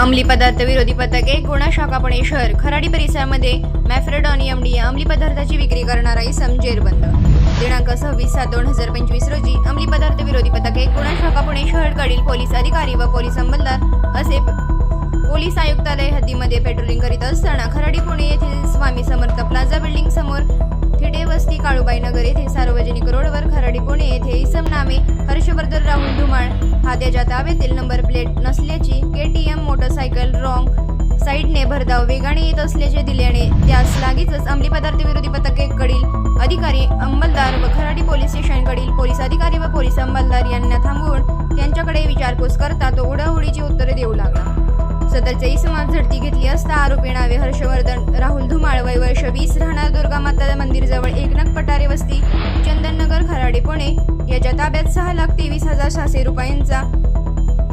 अंमली पदार्थ विरोधी पथके गुन्हा शाखा पुणे शहर खराडी परिसरामध्ये मॅफ्रेडॉन एमडी या अंमली पदार्थाची विक्री करणारा इसम जेरबंद. दिनांक सव्वीस सात दोन हजार पंचवीस रोजी अंमली पदार्थ विरोधी पथके गुन्हा शाखा पुणे शहरकडील पोलीस अधिकारी व पोलीस अंमलदार असे पोलीस आयुक्तालय हद्दीमध्ये पेट्रोलिंग करीत असताना खराडी पुणे येथील स्वामी समर्थ प्लाझा बिल्डिंग समोर थिटे वस्ती काळूबाई नगर येथे सार्वजनिक रोडवर खराडी पुणे येथे इसम नामे हर्षवर्धन राहुल धुमाळ हा त्याच्या ताब्यातील नंबर प्लेट नसल्याची K T M motorcycle wrong. साईडने भरधाव वेगाने येत असल्याचे दिल्याने त्यास लागीचच अंमली पदार्थ विरोधी पथकेकडील अधिकारी अंमलदार व खराडी पोलीस स्टेशनकडील पोलीस अधिकारी व पोलीस अंमलदार यांना थांबवून त्यांच्याकडे विचारपूस करता तो उडाउडीची उत्तरे देऊ लागला. सदरच्या इसमात झडती घेतली असता आरोपी नावे हर्षवर्धन राहुल धुमाळ वय वर्ष वीस राहणार दुर्गा माता खात्यात सहा लाख तेवीस हजार सहाशे रुपयांचा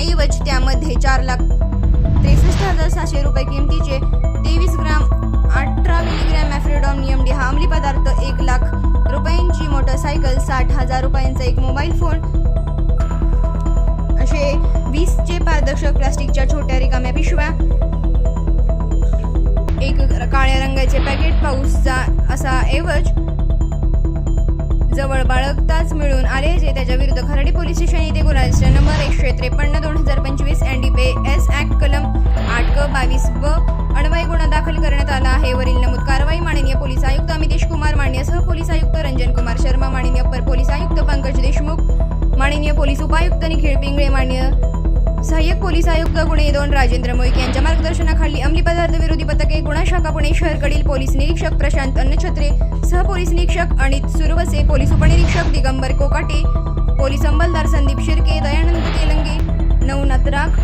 ऐवज त्यामध्ये चार लाख त्रेसष्ट हजार सहाशे रुपये किमतीचे तेवीस ग्राम अठरा मिलीग्रॅम ॲफ्रिडॉम नियमडी हा अंमली पदार्थ एक लाख रुपयांची मोटरसायकल साठ हजार रुपयांचा एक मोबाईल फोन. असे वीसचे पारदर्शक प्लास्टिकच्या छोट्या रिकाम्या पिशव्या. एक काळ्या रंगाचे पॅकेट पाऊसचा असा ऐवज जवळ बाळगताच मिळून आले जे त्याच्या विरुद्ध खराडी पोलीस स्टेशन येथे गुन्हा रजिस्टर नंबर एकशे त्रेपन्न दोन हजार पंचवीस एन पे एस ऍक्ट कलम आठ क बावीस व अन्वय गुन्हा दाखल करण्यात आला आहे. वरील नमूद कारवाई माननीय पोलीस आयुक्त अमितेश कुमार माननीय सहपोलीस आयुक्त रंजन कुमार शर्मा माननीय अप्पर पोलीस आयुक्त पंकज देशमुख माननीय पोलीस उपायुक्त निखिळ पिंगळे माननीय सहाय्यक पोलीस आयुक्त गुणे दोन राजेंद्र मोहिक यांच्या मार्गदर्शनाखाली अंमली पदार्थ विरोधी पथक गुन्हा शाखा पुणे शहरकडील पोलीस निरीक्षक प्रशांत अन्नछत्रे सहपोलीस निरीक्षक अनित सुरवसे पोलीस उपनिरीक्षक दिगंबर कोकाटे पोलीस अंमलदार संदीप शिर्के दयानंद तेलंगे नवनाथ राख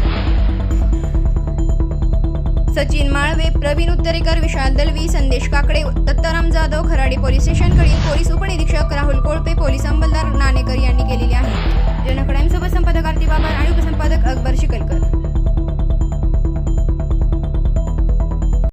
सचिन माळवे प्रवीण उत्तरेकर विशाल दलवी संदेश काकडे दत्ताराम जाधव खराडी पोलीस स्टेशनकडील पोलीस उपनिरीक्षक राहुल कोळपे पोलीस अंमलदार